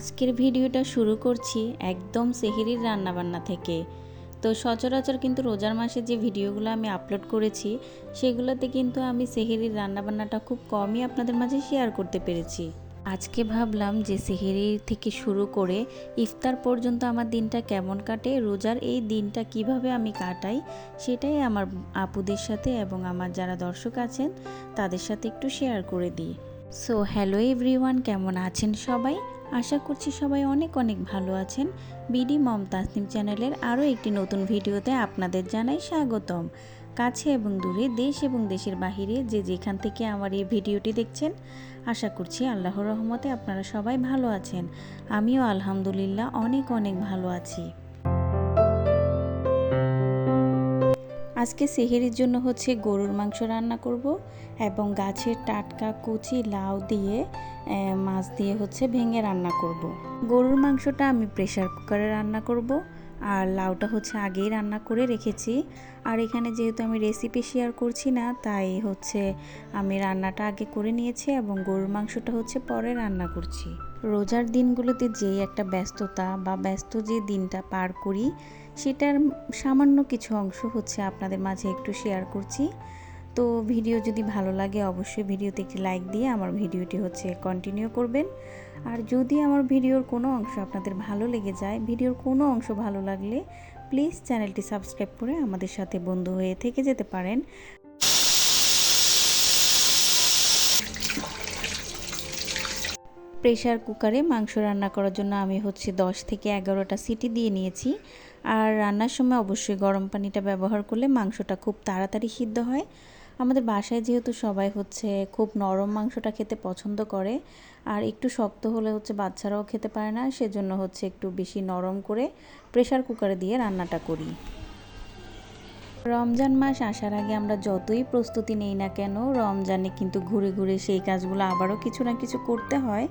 আজকের ভিডিওটা শুরু করছি একদম সেহেরির রান্নাবান্না থেকে। তো সচরাচর কিন্তু রোজার মাসে যে ভিডিওগুলো আমি আপলোড করেছি, সেগুলোতে কিন্তু আমি সেহেরির রান্নাবান্নাটা খুব কমই আপনাদের মাঝে শেয়ার করতে পেরেছি। আজকে ভাবলাম যে সেহেরি থেকে শুরু করে ইফতার পর্যন্ত আমার দিনটা কেমন কাটে, রোজার এই দিনটা কীভাবে আমি কাটাই, সেটাই আমার আপুদের সাথে এবং আমার যারা দর্শক আছেন, তাদের সাথে একটু শেয়ার করে দিই। সো হ্যালো এভরিওয়ান কেমন আছেন সবাই? আশা করছি সবাই অনেক অনেক ভালো আছেন। বিডি মম তাসনিম চ্যানেলের আরও একটি নতুন ভিডিওতে আপনাদের জানাই স্বাগতম। কাছে এবং দূরে, দেশ এবং দেশের বাহিরে যে যেখান থেকে আমার এই ভিডিওটি দেখছেন, আশা করছি আল্লাহর রহমতে আপনারা সবাই ভালো আছেন। আমিও আলহামদুলিল্লাহ অনেক অনেক ভালো আছি। আজকে সেহেরির জন্য হচ্ছে গরুর মাংস রান্না করব এবং গাছের টাটকা কুচি লাউ দিয়ে মাছ দিয়ে হচ্ছে ভেঙে রান্না করব। গরুর মাংসটা আমি প্রেশার কুকারে রান্না করব আর লাউটা হচ্ছে আগেই রান্না করে রেখেছি আর এখানে যেহেতু আমি রেসিপি শেয়ার করছি না, তাই হচ্ছে আমি রান্নাটা আগে করে নিয়েছি এবং গরুর মাংসটা হচ্ছে পরে রান্না করছি রোজার দিনগুলোতে যেই একটা ব্যস্ততা বা ব্যস্ত যে দিনটা পার করি সেটার সামান্য কিছু অংশ হচ্ছে আপনাদের মাঝে একটু শেয়ার করছি। তো ভিডিও যদি ভালো লাগে অবশ্যই ভিডিওতে একটি লাইক দিয়ে আমার ভিডিওটি হচ্ছে কন্টিনিউ করবেন। আর যদি আমার ভিডিওর কোনো অংশ আপনাদের ভালো লেগে যায় ভিডিওর কোনো অংশ ভালো লাগলে প্লিজ চ্যানেলটি সাবস্ক্রাইব করে আমাদের সাথে বন্ধু হয়ে থেকে যেতে পারেন। প্রেশার কুকারে মাংস রান্না করার জন্য আমি হচ্ছে দশ থেকে এগারোটা সিটি দিয়ে নিয়েছি। আর রান্নার সময় অবশ্যই গরম পানিটা ব্যবহার করলে মাংসটা খুব তাড়াতাড়ি সিদ্ধ হয়। আমাদের বাসায় যেহেতু সবাই হচ্ছে খুব নরম মাংসটা খেতে পছন্দ করে, আর একটু শক্ত হলে হচ্ছে বাচ্চারাও খেতে পারে না, সেজন্য হচ্ছে একটু বেশি নরম করে প্রেশার কুকারে দিয়ে রান্নাটা করি। রমজান মাস আসার আগে আমরা যতই প্রস্তুতি নেই না কেন, রমজানে কিন্তু ঘুরে ঘুরে সেই কাজগুলো আবারও কিছু না কিছু করতে হয়।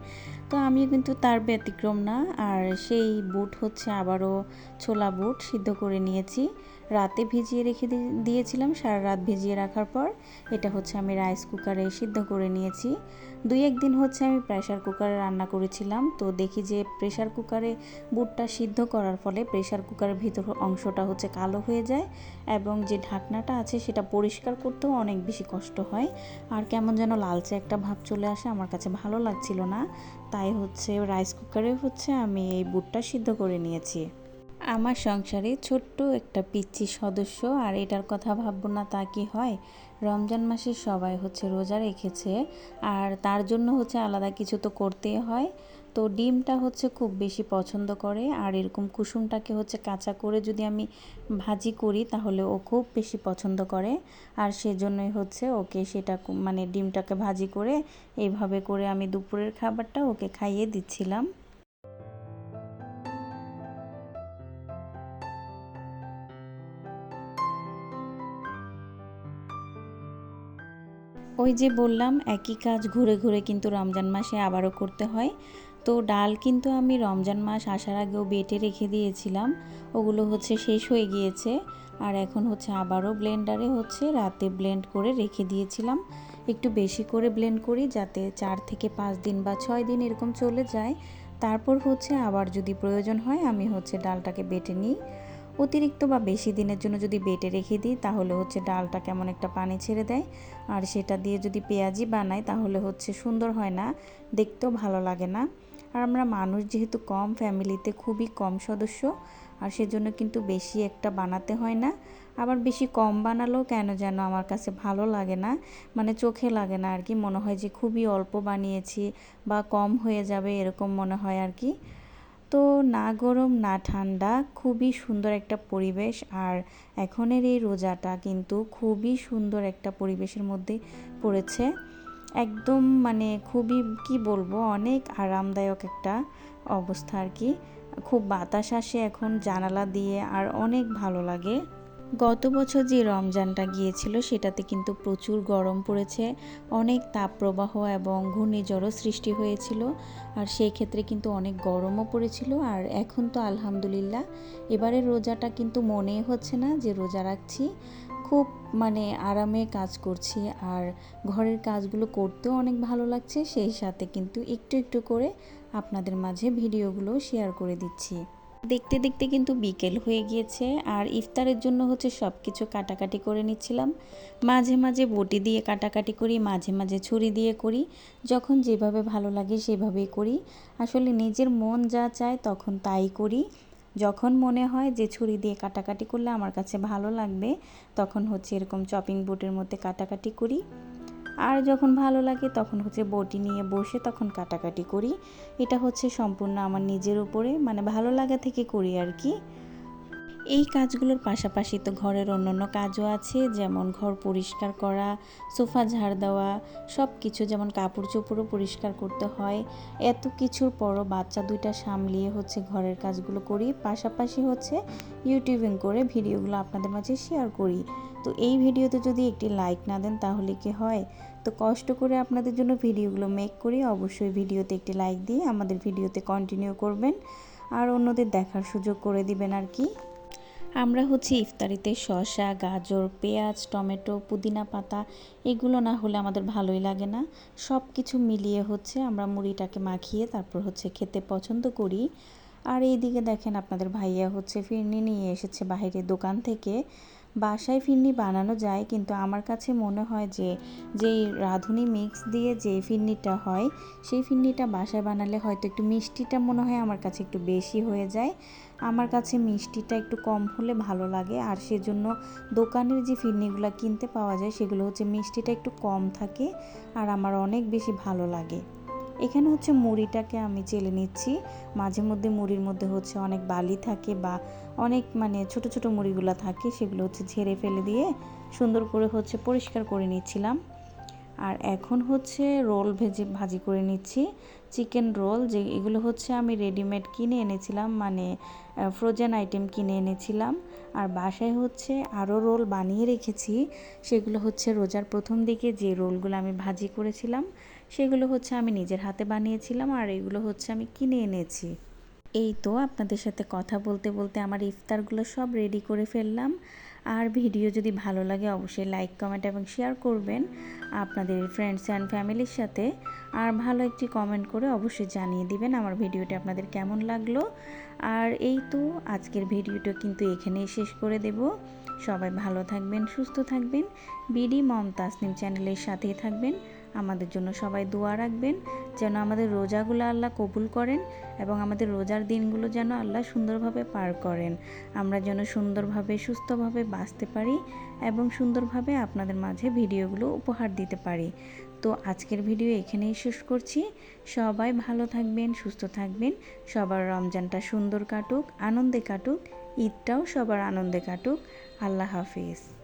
তো আমিও কিন্তু তার ব্যতিক্রম না, আর সেই বুট হচ্ছে আবারও ছোলা বুট সিদ্ধ করে নিয়েছি। রাতে ভিজিয়ে রেখে দিয়েছিলাম, সারা রাত ভিজিয়ে রাখার পর এটা হচ্ছে আমি রাইস কুকারে সিদ্ধ করে নিয়েছি। দুই একদিন হচ্ছে আমি প্রেশার কুকারে রান্না করেছিলাম, তো দেখি যে প্রেশার কুকারে বুটটা সিদ্ধ করার ফলে প্রেশার কুকারের ভিতর অংশটা হচ্ছে কালো হয়ে যায় এবং যে ঢাকনাটা আছে সেটা পরিষ্কার করতেও অনেক বেশি কষ্ট হয়। আর কেমন যেন লালচে একটা ভাব চলে আসে, আমার কাছে ভালো লাগছিল না। তাই হচ্ছে রাইস কুকারে হচ্ছে আমি এই বুটটা সিদ্ধ করে নিয়েছি। আমার সংসারে ছোট্ট একটা পিচ্ছি সদস্য, আর এটার কথা ভাববো না তা কি হয়? রমজান মাসে সবাই হচ্ছে রোজা রেখেছে, আর তার জন্য হচ্ছে আলাদা কিছু তো করতেই হয়। তো ডিমটা হচ্ছে খুব বেশি পছন্দ করে, আর এরকম কুসুমটাকে হচ্ছে কাঁচা করে যদি আমি ভাজি করি, তাহলে ও খুব বেশি পছন্দ করে। আর সেজন্যই হচ্ছে ওকে সেটা মানে ডিমটাকে ভাজি করে, এইভাবে করে আমি দুপুরের খাবারটা ওকে খাইয়ে দিচ্ছিলাম। ওই যে বললাম, একই কাজ ঘুরে ঘুরে কিন্তু রমজান মাসে আবারও করতে হয়। তো ডাল কিন্তু আমি রমজান মাস আসার আগেও বেটে রেখে দিয়েছিলাম। ওগুলো হচ্ছে শেষ হয়ে গিয়েছে। আর এখন হচ্ছে আবারও ব্লেন্ডারে হচ্ছে রাতে ব্লেন্ড করে রেখে দিয়েছিলাম। একটু বেশি করে ব্লেন্ড করি যাতে চার থেকে পাঁচ দিন বা ছয় দিন এরকম চলে যায়। তারপর হচ্ছে আবার যদি প্রয়োজন হয় আমি হচ্ছে ডালটাকে বেটে নিই। অতিরিক্ত বা বেশি দিনের জন্য যদি বেটে রেখে দিই, তাহলে হচ্ছে ডালটা কেমন একটা পানি ছেড়ে দেয়। আর সেটা দিয়ে যদি পেঁয়াজি বানাই, তাহলে হচ্ছে সুন্দর হয় না, দেখতেও ভালো লাগে না। আর আমরা মানুষ যেহেতু কম, ফ্যামিলিতে খুবই কম সদস্য, আর সেজন্য কিন্তু বেশি একটা বানাতে হয় না। আবার বেশি কম বানালেও কেন যেন আমার কাছে ভালো লাগে না মানে চোখে লাগে না আর কি। মনে হয় যে খুবই অল্প বানিয়েছি বা কম হয়ে যাবে, এরকম মনে হয় আর কি। তো না গরম, না ঠান্ডা, খুবই সুন্দর একটা পরিবেশ। আর এখনের এই রোজাটা কিন্তু খুবই সুন্দর একটা পরিবেশের মধ্যে পড়েছে। একদম মানে খুবই, কি বলব, অনেক আরামদায়ক একটা অবস্থা আর কি। খুব বাতাস আসে এখন জানালা দিয়ে আর অনেক ভালো লাগে। গত বছর যে রমজানটা গিয়েছিল, সেটাতে কিন্তু প্রচুর গরম পড়েছে, অনেক তাপপ্রবাহ এবং ঘূর্ণিঝড়ও সৃষ্টি হয়েছিল, আর সেই ক্ষেত্রে কিন্তু অনেক গরমও পড়েছিল, আর এখন তো আলহামদুলিল্লাহ এবারে রোজাটা কিন্তু মনেই হচ্ছে না যে রোজা রাখছি, খুব মানে আরামে কাজ করছি, আর ঘরের কাজগুলো করতেও অনেক ভালো লাগছে, সেই সাথে কিন্তু একটু একটু করে আপনাদের মাঝে ভিডিওগুলো শেয়ার করে দিচ্ছি। দেখতে দেখতে কিন্তু বিকেল হয়ে গিয়েছে আর ইফতারের জন্য হচ্ছে সব কিছু কাটাকাটি করে নিচ্ছিলাম। মাঝে মাঝে বটি দিয়ে কাটাকাটি করি, মাঝে মাঝে ছুরি দিয়ে করি। যখন যেভাবে ভালো লাগে সেভাবেই করি। আসলে নিজের মন যা চায় তখন তাই করি। যখন মনে হয় যে ছুরি দিয়ে কাটাকাটি করলে আমার কাছে ভালো লাগবে, তখন হচ্ছে এরকম চপিং বোর্ডের মধ্যে কাটাকাটি করি। আর যখন ভালো লাগে তখন হচ্ছে বটি নিয়ে বসে তখন কাটাকাটি করি। এটা হচ্ছে সম্পূর্ণ আমার নিজের উপরে মানে ভালো লাগা থেকে করি আর কি। এই কাজগুলোর পাশাপাশি তো ঘরের অন্যান্য কাজও আছে, যেমন ঘর পরিষ্কার করা, সোফা ঝাড় দেওয়া সব কিছু যেমন কাপড় চোপড়ও পরিষ্কার করতে হয়। এত কিছুর পরও বাচ্চা দুইটা সামলিয়ে হচ্ছে ঘরের কাজগুলো করি। পাশাপাশি হচ্ছে ইউটিউবিং করে ভিডিওগুলো আপনাদের মাঝে শেয়ার করি। তো এই ভিডিওতে যদি একটি লাইক না দেন তাহলে কি হয়? তো কষ্ট করে আপনাদের জন্য ভিডিওগুলো মেক করি। অবশ্যই ভিডিওতে একটি লাইক দিয়ে আমাদের ভিডিওতে কন্টিনিউ করবেন। আর অন্যদের দেখার সুযোগ করে দিবেন আর কি। আমরা হচ্ছে ইফতারিতে শসা, গাজর, পেঁয়াজ, টমেটো, পুদিনা পাতা, এগুলো না হলে আমাদের ভালোই লাগে না। সব কিছু মিলিয়ে হচ্ছে আমরা মুড়িটাকে মাখিয়ে তারপর হচ্ছে খেতে পছন্দ করি। আর এইদিকে দেখেন আপনাদের ভাইয়া হচ্ছে ফিরনি নিয়ে এসেছে বাইরের দোকান থেকে। বাসায় ফিরনি বানানো যায়, কিন্তু আমার কাছে মনে হয় যে, যেই রাঁধুনি মিক্স দিয়ে যে ফিরনিটা হয়, সেই ফিরনিটা বাসায় বানালে হয়তো একটু মিষ্টিটা মনে হয় আমার কাছে একটু বেশি হয়ে যায়। আমার কাছে মিষ্টিটা একটু কম হলে ভালো লাগে, আর সেজন্য দোকানের যে ফিরনিগুলো কিনতে পাওয়া যায়, সেগুলো হচ্ছে মিষ্টিটা একটু কম থাকে, আর আমার অনেক বেশি ভালো লাগে। এখানে হচ্ছে মুড়িটাকে আমি চেলে নিচ্ছি। মাঝে মধ্যে মুড়ির মধ্যে হচ্ছে অনেক বালি থাকে বা অনেক মানে ছোট ছোট মুড়িগুলো থাকে, সেগুলো হচ্ছে ঝেড়ে ফেলে দিয়ে সুন্দর করে হচ্ছে পরিষ্কার করে নিচ্ছিলাম। আর এখন হচ্ছে রোল ভেজে ভাজি করে নিচ্ছি। চিকেন রোল যে এগুলো হচ্ছে আমি রেডিমেড কিনে এনেছিলাম মানে ফ্রোজেন আইটেম কিনে এনেছিলাম। আর বাসায় হচ্ছে আরও রোল বানিয়ে রেখেছি। সেগুলো হচ্ছে রোজার প্রথম দিকে যে রোলগুলো আমি ভাজি করেছিলাম সেগুলো হচ্ছে আমি নিজের হাতে বানিয়েছিলাম আর এগুলো হচ্ছে আমি কিনে এনেছি। এই তো আপনাদের সাথে কথা বলতে বলতে আমার ইফতারগুলো সব রেডি করে ফেললাম। আর ভিডিও যদি ভালো লাগে অবশ্যই লাইক কমেন্ট এবং শেয়ার করবেন আপনাদের ফ্রেন্ডস অ্যান্ড ফ্যামিলির সাথে। আর ভালো একটি কমেন্ট করে অবশ্যই জানিয়ে দিবেন আমার ভিডিওটি আপনাদের কেমন লাগল। আর এই তো আজকের ভিডিওটা কিন্তু এখানেই শেষ করে দেব। সবাই ভালো থাকবেন, সুস্থ থাকবেন। বিডি মম তাসনিম চ্যানেলের সাথেই থাকবেন। আমাদের জন্য সবাই দোয়া রাখবেন, যেন আমাদের রোজাগুলো আল্লাহ কবুল করেন এবং আমাদের রোজার দিনগুলো যেন আল্লাহ সুন্দরভাবে পার করেন। আমরা যেন সুন্দরভাবে, সুস্থভাবে বাঁচতে পারি এবং সুন্দরভাবে আপনাদের মাঝে ভিডিওগুলো উপহার দিতে পারি। তো আজকের ভিডিও এখানেই শেষ করছি। সবাই ভালো থাকবেন, সুস্থ থাকবেন। সবার রমজানটা সুন্দর কাটুক, আনন্দে কাটুক, ঈদটাও সবার আনন্দে কাটুক। আল্লাহ হাফিজ।